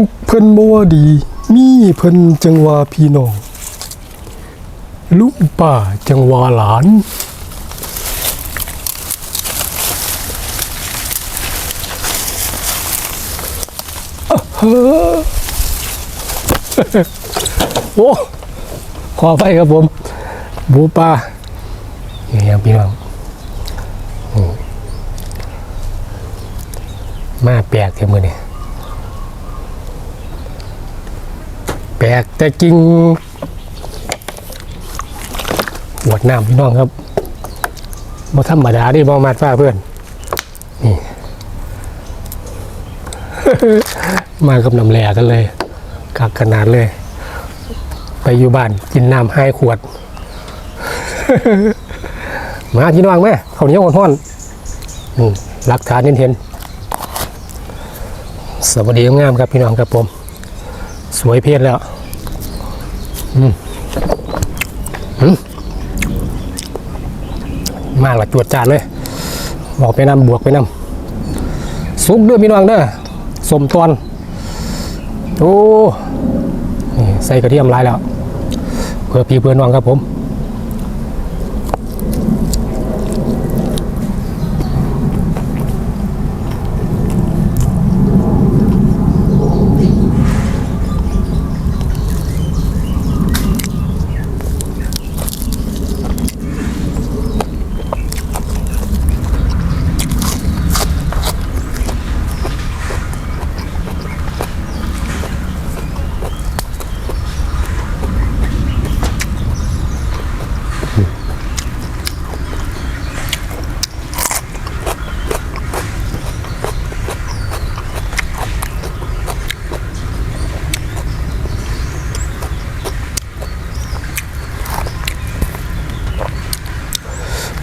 ทุกเพิ่นบ่ว่าดี มีเพิ่นจังว่าพี่น้องลุงป้าจังว่าหลานเฮ้โอ้ขอไปครับผมบูปลานี่ครับพี่น้องมาแปลกเท่มือเนี่แปล กแต่จริงหวดน้ำพี่น้องครับบ่ธรรมดาดิบ่มาดฟ้าเพื่อน นี่ มากับน้ำแหลกันเลยกักขนาดเลย ไปอยู่บ้านกินน้ำให้ขวด มาพี่น้องแม่เขาเนี้ยวอ่อนๆนี่หลักฐานเห็นๆสวัสดีงามครับพี่น้องครับผม สวยเพศแล้ว มากละจวดจานเลย บอกไปนำบวกไปนำซุกเด้อพี่น้องเด้อสมตอน โอ้ใส่กระเทียมลายแล้ว เพื่อพี่เพื่อนน้องครับผม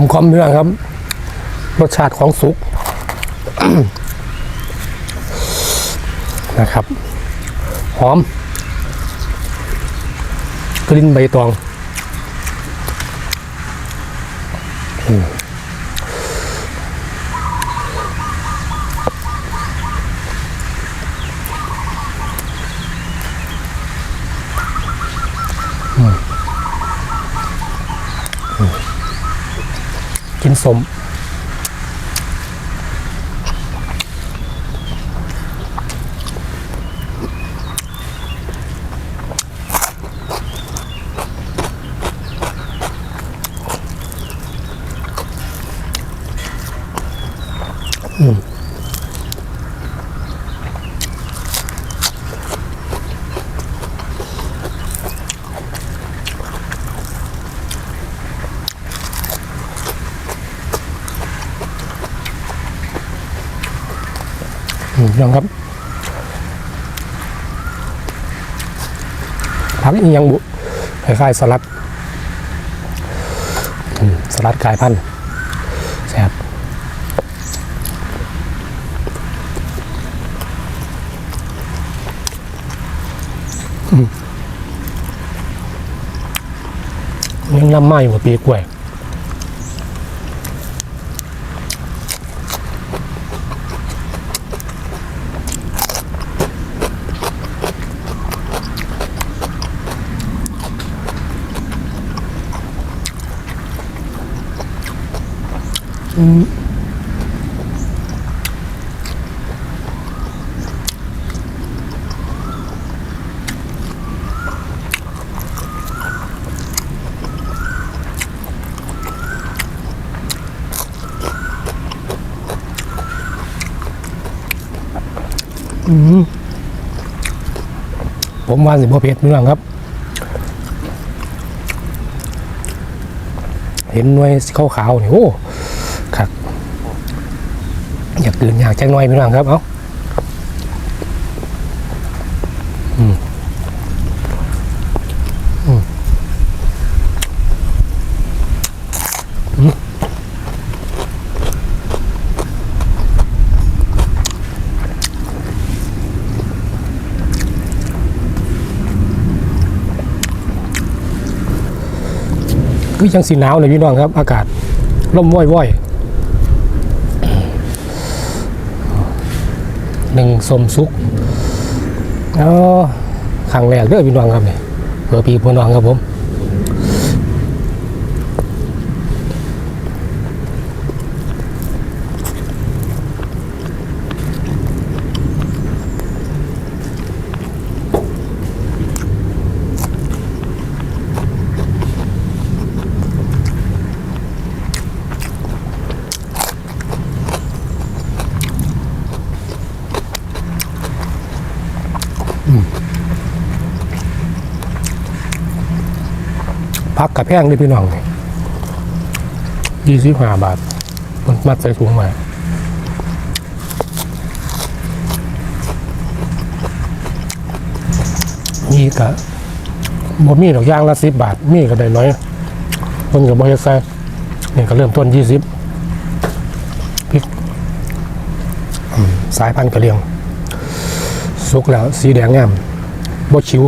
มคอมเนื้อครับ รสชาติของสุกนะครับ หอม กลิ่นใบตอง อืม สม อืมยังครับผักอียังบุคล้ายๆสลัดสลัดกายพันธุ์แซ่บยังน้ำไหม้อยู่กับปีกล้วย ผมว่าสิบเผ็ดนี่น้องครับ เห็นหน่วยขาวๆนี่โอ้ ครับอยากตื่นอยากจังหน่อยพี่น้องครับ เอาอืมอืมอืมคือยังสีหนาวเลยพี่น้องครับ อากาศร่มว่อยๆ หนึ่งสมซุกอ๋อขังแรกเด้อพี่น้องครับเนี่ยเผื่อพี่พี่น้องครับผม พักกับแพงด้วยพี่น้องยี่สิบห้าบาท มันมัดใส่ถุงมามีกะบ่มีดอกย่างละสิบบาท มีก็ได้น้อยคนกับบริษัทนี่ก็เริ่มต้นยี่สิบพริกสายพันธุ์กระเลียง สุกแล้วสีแดงงามบดชิว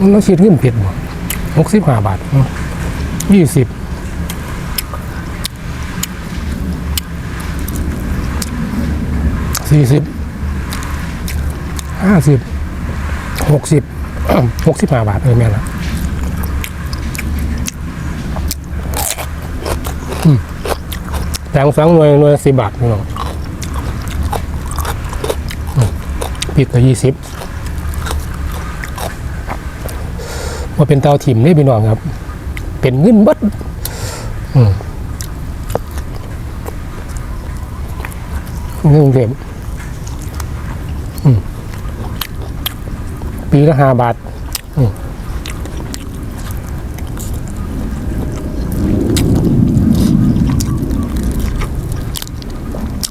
มันคิดเงินผิดบ่หกสิบห้าบาทยี่สิบสี่สิบห้าสิบหกสิบหกสิบห้าบาทเออแม่ละแตงสองหน่วยหน่วยสิบบาทพี่น้องอืมปิดก็ยี่สิบ ว่าเป็นเตาถิ่มนี่พี่น้องครับ เป็นเงินบัดเงินเก็บอืมปีละห้าบาทอืม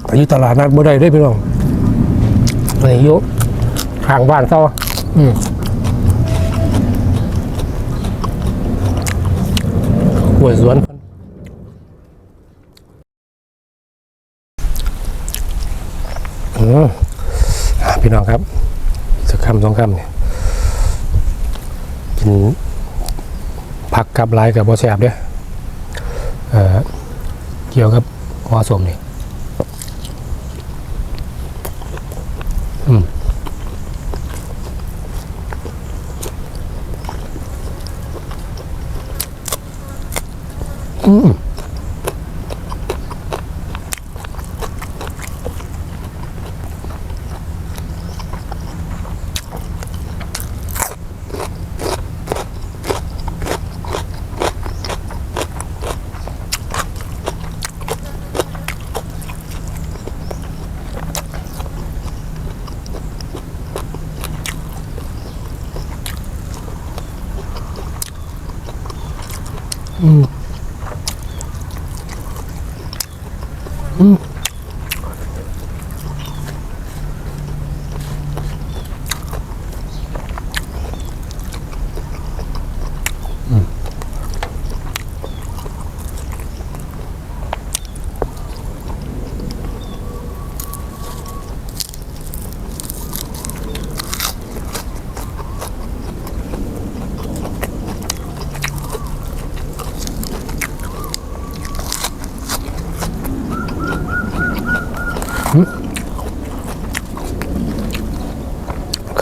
ไปอยู่ตลาดนัดบ่ได้เด้วยพี่น้องไปอยู่างบ้านเขาอืม หวยสวนพี่น้องครับสักคำสองคำเนี่ยกินผักกับไลายกับบอแซบเด้อเอ่อเกี่ยวกับหัวสมเนี่ย อื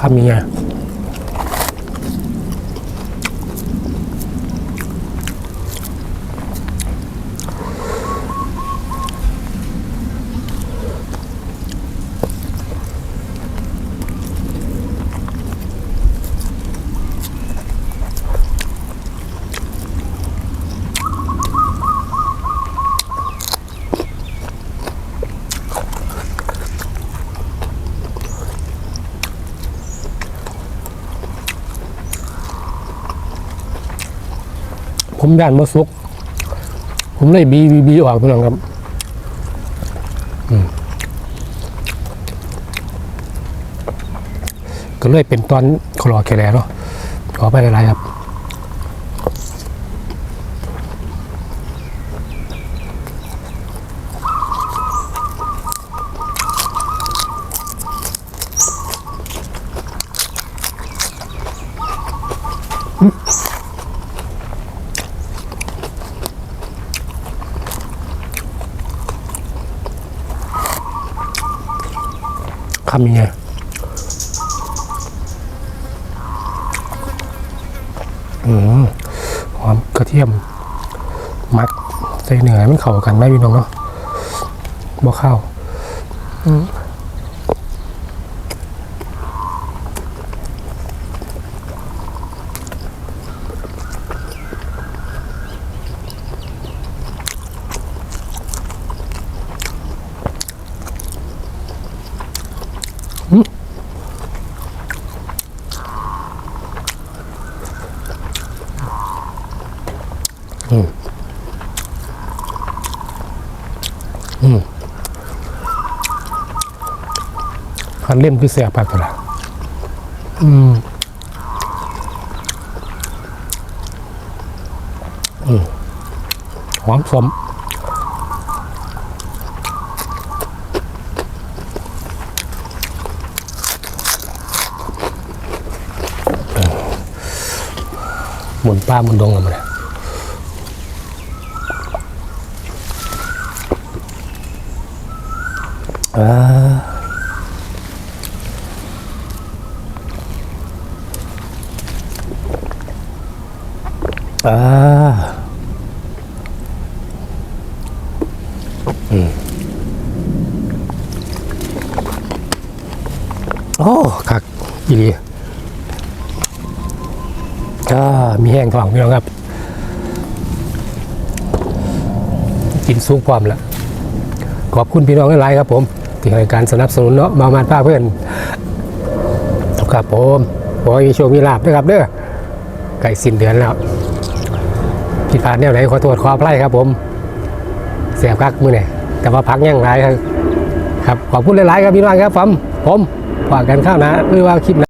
คำนี้ ผมย่านมาสุก ผมเลยบีบีบีออกพี่น้องครับก็เลยเป็นตอนคลอแคลเนาะขอไปหลายๆครับ嗯。ำยังไง อืมหอมกระเทียม มักใส่เนื้อมันเข้ากันไม่พี่น้องเนาะบ่เข้าอืม พันเล่มคือเสียปากกันละอืมอืมหอมสมหมุนป้ามุนดงกันมาเลย อ่าอืมโอ้คักอีหลีก็มีแห้งทองพี่น้องครับ กินซุปความล้วขอบคุณพี่น้องหลายครับผม ที่ให้การสนับสนุนเนาะบามานป้าเพื่อนครับผมขอให้โชคมีลาบด้วยครับเด้อใกล้สิ้นเดือนแล้ว ผิดพลาดแนวไหนขอโทษขออภัยครับ ผมเสียบคักมือเนี่ยแต่ว่าพักยังไรครับครับ ขอบคุณหลายๆครับพี่น้องครับผมผมว่ากันข้าวนะหรือว่าคลิปนะ